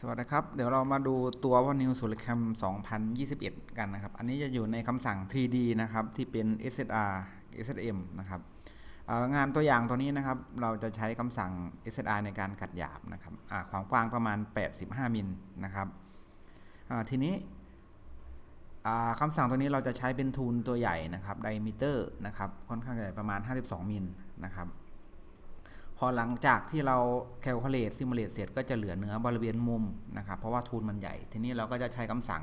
สวัสดีครับ เดี๋ยวเรามาดูตัวว่า New s o l a c a m 2021 กันนะครับ อันนี้จะอยู่ในคำสั่ง 3D นะครับ ที่เป็น SSR SSM นะครับงานตัวอย่างตัวนี้นะครับ เราจะใช้คำสั่ง SSR ในการขัดหยาบนะครับความกว้างประมาณ 85 มิลนะครับทีนี้คำสั่งตัวนี้เราจะใช้เป็นทูลตัวใหญ่นะครับไดมิเตอร์นะครับ ค่อนข้างใหญ่ประมาณ 52 มิลนะครับ พอหลังจากที่เราแคลคูลเลตซิมูเลตเสร็จก็จะเหลือเนื้อบริเวณมุมนะครับเพราะว่าทูลมันใหญ่ ทีนี้เราก็จะใช้คำสั่ง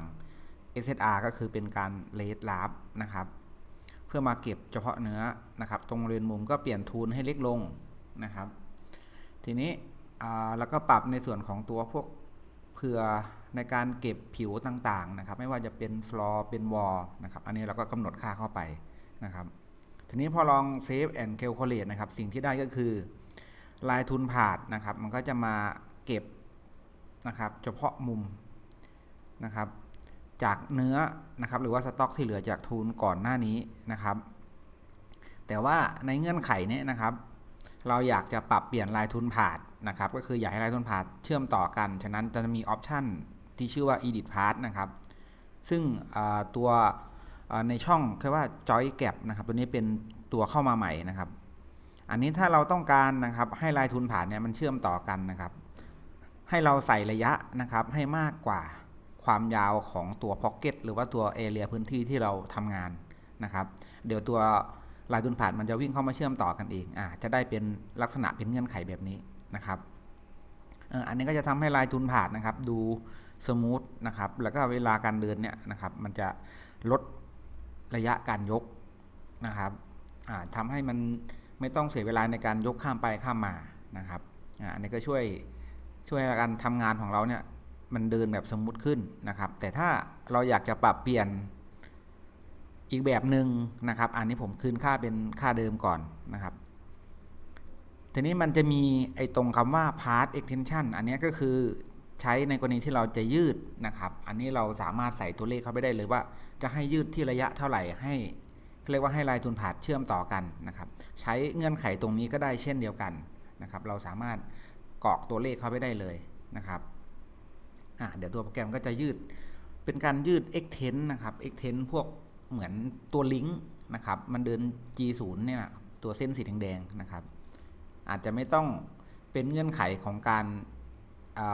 SSR ก็คือเป็นการเลดลาฟนะครับ เพื่อมาเก็บเฉพาะเนื้อนะครับ ตรงบริเวณมุมก็เปลี่ยนทูลให้เล็กลงนะครับ ทีนี้อ่าแล้วก็ปรับในส่วนของตัวพวกเผื่อในการเก็บผิวต่างๆนะครับ ไม่ว่าจะเป็นฟลอร์เป็นวอลนะครับ อันนี้เราก็กำหนดค่าเข้าไปนะครับ ทีนี้พอลองเซฟแอนด์ a l ค u l เลตนะครับ สิ่งที่ได้ก็คือ ลายทุนผาดนะครับ มันก็จะมาเก็บนะครับ เฉพาะมุมนะครับ จากเนื้อนะครับ หรือว่าสต็อกที่เหลือจากทุนก่อนหน้านี้นะครับ แต่ว่าในเงื่อนไขนี้นะครับ เราอยากจะปรับเปลี่ยนลายทุนผาดนะครับ ก็คืออยากให้ลายทุนผาดเชื่อมต่อกัน ฉะนั้นจะมีออปชันที่ชื่อว่า edit part นะครับ ซึ่งตัวในช่องคือว่า joy gap นะครับ ตัวนี้เป็นตัวเข้ามาใหม่นะครับ อันนี้ถ้าเราต้องการนะครับให้ลายทุนผ่านเนี่ยมันเชื่อมต่อกันนะครับ ให้เราใส่ระยะนะครับให้มากกว่าความยาวของตัวพ็อกเก็ตหรือว่าตัวเอเรียพื้นที่ที่เราทำงานนะครับ เดี๋ยวตัวลายทุนผ่านมันจะวิ่งเข้ามาเชื่อมต่อกันเองอ่าจะได้เป็นลักษณะเป็นเงื่อนไขแบบนี้นะครับอันนี้ก็จะทำให้ลายทุนผ่านนะครับ ดูสมูทนะครับ แล้วก็เวลาการเดินเนี่ยนะครับ มันจะลดระยะการยกนะครับทำให้มัน ไม่ต้องเสียเวลาในการยกข้ามไปข้ามมานะครับอันนี้ก็ช่วยช่วยการทำงานของเราเนี่ยมันเดินแบบสมูทขึ้นนะครับ แต่ถ้าเราอยากจะปรับเปลี่ยนอีกแบบหนึ่งนะครับ อันนี้ผมคืนค่าเป็นค่าเดิมก่อนนะครับ ทีนี้มันจะมีไอ้ตรงคำว่า part extension อันนี้ก็คือใช้ในกรณีที่เราจะยืดนะครับ อันนี้เราสามารถใส่ตัวเลขเข้าไปได้เลยว่า จะให้ยืดที่ระยะเท่าไหร่ให้ เรียกว่าให้ลายทุนผาดเชื่อมต่อกันนะครับ ใช้เงื่อนไขตรงนี้ก็ได้เช่นเดียวกันนะครับ เราสามารถกรอกตัวเลขเข้าไปได้เลยนะครับเดี๋ยวตัวโปรแกรมก็จะยืด เป็นการยืด extend นะครับ extend พวกเหมือนตัวลิงก์นะครับ มันเดิน G0 เนี่ยตัวเส้นสีแดงๆนะครับ อาจจะไม่ต้องเป็นเงื่อนไขของการ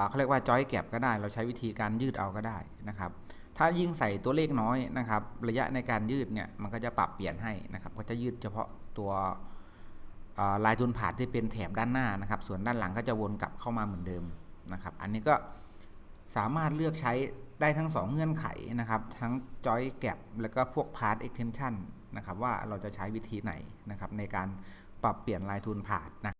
เขาเรียกว่า joy gap ก็ได้ เราใช้วิธีการยืดเอาก็ได้นะครับ ถ้ายิ่งใส่ตัวเลขน้อยนะครับ ระยะในการยืดเนี่ยมันก็จะปรับเปลี่ยนให้นะครับ ก็จะยืดเฉพาะตัวลายทุนผาดที่เป็นแถบด้านหน้านะครับ ส่วนด้านหลังก็จะวนกลับเข้ามาเหมือนเดิมนะครับ อันนี้ก็สามารถเลือกใช้ได้ทั้ง 2 เงื่อนไขนะครับ ทั้ง joy gap แล้วก็พวก part extension นะครับว่าเราจะใช้วิธีไหนนะครับในการปรับเปลี่ยนลายทุนผาดนะ